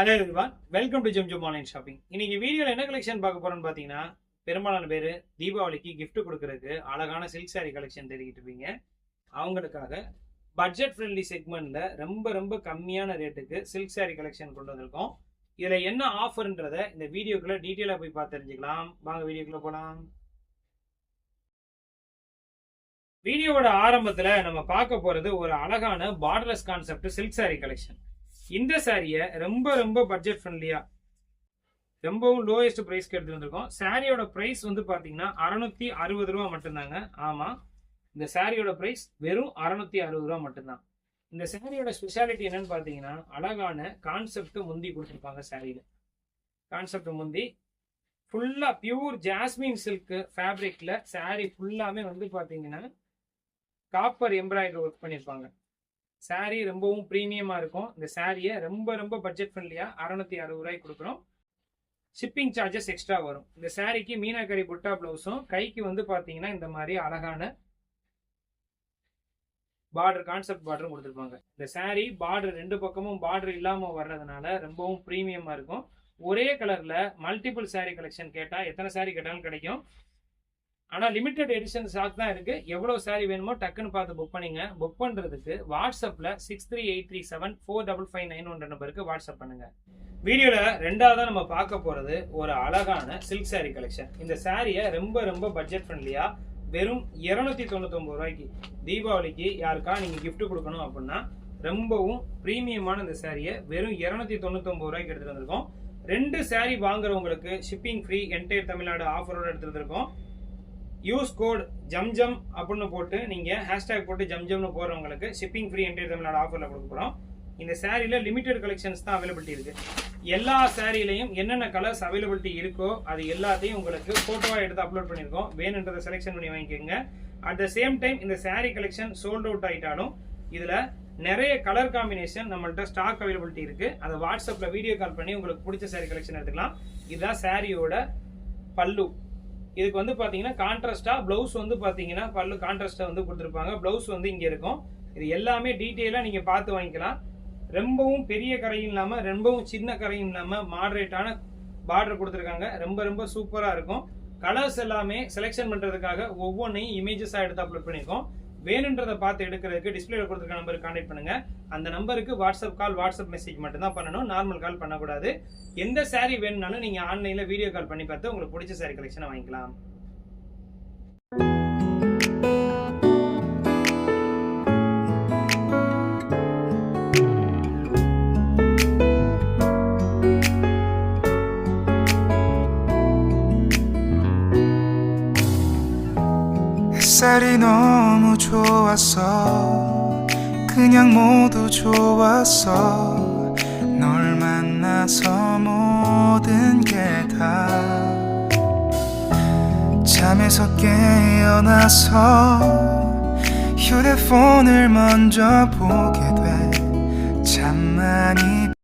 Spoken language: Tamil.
ஹலோ எவ்ரிவான் வெல்கம் டு ஜிம் ஜெம் ஆன்லைன் ஷாப்பிங் இன்னைக்கு வீடியோவில் என்ன கலெக்ஷன் பார்க்க போறோம்னு பார்த்தீங்கன்னா பெரும்பாலான பேர் தீபாவளிக்கு கிஃப்ட் கொடுக்கறதுக்கு அழகான சில்க் saree கலெக்ஷன் தேடிக்கிட்டு இருப்பீங்க. அவங்களுக்காக பட்ஜெட் ஃப்ரெண்ட்லி செக்மெண்ட்ல ரொம்ப ரொம்ப கம்மியான ரேட்டுக்கு சில்க் saree கலெக்ஷன் கொண்டு வந்திருக்கோம். இதில் என்ன ஆஃபர்ன்றத இந்த வீடியோக்குள்ள டீட்டெயிலாக போய் பார்த்து தெரிஞ்சுக்கலாம். வாங்க வீடியோக்குள்ள போகலாம் வீடியோவோட ஆரம்பத்தில் நம்ம பார்க்க போகிறது ஒரு அழகான borderless concept silk saree collection இந்த சாரியை ரொம்ப ரொம்ப பட்ஜெட் ஃப்ரெண்ட்லியாக ரொம்பவும் லோயஸ்ட் ப்ரைஸ்க்கு எடுத்து வந்திருக்கோம். சாரியோட ப்ரைஸ் வந்து பார்த்தீங்கன்னா அறநூற்றி அறுபது ரூபா மட்டும்தாங்க. ஆமாம் இந்த சாரியோட ப்ரைஸ் வெறும் அறநூற்றி அறுபது ரூபா மட்டும்தான். இந்த சாரியோட ஸ்பெஷாலிட்டி என்னன்னு பார்த்தீங்கன்னா அழகான கான்செப்ட் முந்தி கொடுத்துருப்பாங்க சாரியில் கான்செப்ட் முந்தி ஃபுல்லாக பியூர் ஜாஸ்மின் சில்க் ஃபேப்ரிக்கில் சாரி ஃபுல்லாமே வந்து பார்த்தீங்கன்னா காப்பர் எம்ப்ராய்டரி ஒர்க் பண்ணியிருப்பாங்க சாரீ ரொம்பவும் ப்ரீமியமாக இருக்கும். இந்த சாரியை ரொம்ப ரொம்ப பட்ஜெட் ஃப்ரெண்ட்லியாக அறநூற்றி அறுபது ரூபாய்க்கு கொடுக்குறோம் ஷிப்பிங் சார்ஜஸ் எக்ஸ்ட்ரா வரும். இந்த சாரிக்கு மீனாக்கரி புட்டா ப்ளவுஸும் கைக்கு வந்து பார்த்தீங்கன்னா இந்த மாதிரி அழகான பார்டர் கான்செப்ட் பார்டரும் கொடுத்துருப்பாங்க. இந்த saree பார்டர் ரெண்டு பக்கமும் பார்டர் இல்லாமல் வர்றதுனால ரொம்பவும் ப்ரீமியமாக இருக்கும். ஒரே கலரில் மல்டிபிள் சாரீ கலெக்ஷன் கேட்டால் எத்தனை saree கேட்டாலும் கிடைக்கும். ஆனால் லிமிடெட் எடிஷன் ஸ்டாக் தான் இருக்குது எவ்வளோ சாரி வேணுமோ டக்குன்னு பார்த்து புக் பண்ணிங்க. புக் பண்ணுறதுக்கு வாட்ஸ்அப்பில் six three eight three seven four double five nine one நம்பருக்கு வாட்ஸ்அப் பண்ணுங்கள் வீடியோவில் ரெண்டாவதாக நம்ம பார்க்க போகிறது ஒரு அழகான சில்க் சாரீ கலெக்ஷன் இந்த சாரியை ரொம்ப ரொம்ப பட்ஜெட் ஃப்ரெண்ட்லியாக வெறும் இரநூத்தி தொண்ணூத்தொம்பது ரூபாய்க்கு தீபாவளிக்கு யாருக்கா நீங்கள் கிஃப்ட் கொடுக்கணும் அப்படின்னா ரொம்பவும் ப்ரீமியமான இந்த சாரியை வெறும் இரநூத்தி தொண்ணூத்தொம்பது ரூபாய்க்கு எடுத்துகிட்டு வந்திருக்கோம். ரெண்டு சாரீ வாங்குறவங்களுக்கு ஷிப்பிங் ஃப்ரீ என்டையர் தமிழ்நாடு ஆஃபரோட எடுத்துகிட்டு வந்திருக்கோம். யூஸ் கோட் ஜம்ஜம் அப்படின்னு போட்டு நீங்கள் ஹேஷ்டேக் போட்டு ஜம்ஜம்னு போகிறவங்களுக்கு ஷிப்பிங் ஃப்ரீ என்டையர் தமிழ்நாடு ஆஃபரில் கொடுக்க போகிறோம் இந்த சாரியில் லிமிடெட் கலெக்ஷன்ஸ் தான் அவைலபிலிட்டி இருக்குது எல்லா சேரீலையும் என்னென்ன கலர்ஸ் அவைலபிலிட்டி இருக்கோ அது எல்லாத்தையும் உங்களுக்கு ஃபோட்டோவாக எடுத்து அப்லோட் பண்ணியிருக்கோம் வேணுன்றதை செலெக்ஷன் பண்ணி வாங்கிக்கோங்க. அட் த சேம் டைம் இந்த சேரீ கலெக்ஷன் சோல்ட் அவுட் ஆகிட்டாலும் இதில் நிறைய கலர் காம்பினேஷன் நம்மள்ட்ட ஸ்டாக் அவைலபிலிட்டி இருக்குது அதை வாட்ஸ்அப்பில் வீடியோ கால் பண்ணி உங்களுக்கு பிடிச்ச சேரீ கலெக்ஷன் எடுத்துக்கலாம். இதுதான் சேரீயோட பல்லு. இதுக்கு வந்து பார்த்தீங்கன்னா கான்ட்ராஸ்டா ப்ளவுஸ் வந்து பார்த்தீங்கன்னா பல்லு கான்ட்ராஸ்ட்டாக வந்து கொடுத்துருப்பாங்க. ப்ளவுஸ் வந்து இங்கே இருக்கும். இது எல்லாமே டீட்டெயிலாக நீங்கள் பார்த்து வாங்கிக்கலாம். ரொம்பவும் பெரிய கரையும் இல்லாமல் ரொம்பவும் சின்ன கரையும் இல்லாமல் மாடரேட்டான பார்டர் கொடுத்துருக்காங்க. ரொம்ப ரொம்ப சூப்பராக இருக்கும். கலர்ஸ் எல்லாமே செலெக்ஷன் பண்ணுறதுக்காக ஒவ்வொன்றையும் இமேஜஸாக எடுத்து அப்லோட் பண்ணியிருக்கோம் வேணுன்றதை பார்த்து எடுக்கிறதுக்கு டிஸ்பிளேல கொடுத்துருக்க நம்பருக்கு கான்டெக்ட் பண்ணுங்க. அந்த நம்பருக்கு வாட்ஸ்அப் கால் வாட்ஸ்அப் மெசேஜ் மட்டும் தான் பண்ணணும். நார்மல் கால் பண்ணக்கூடாது. எந்த saree வேணும்னாலும் நீங்கள் ஆன்லைனில் வீடியோ கால் பண்ணி பார்த்து உங்களுக்கு பிடிச்ச saree கலெக்ஷனை வாங்கிக்கலாம். 햇살이 너무 좋았어 그냥 모두 좋았어 널 만나서 모든 게 다 잠에서 깨어나서 휴대폰을 먼저 보게 돼. 잠만이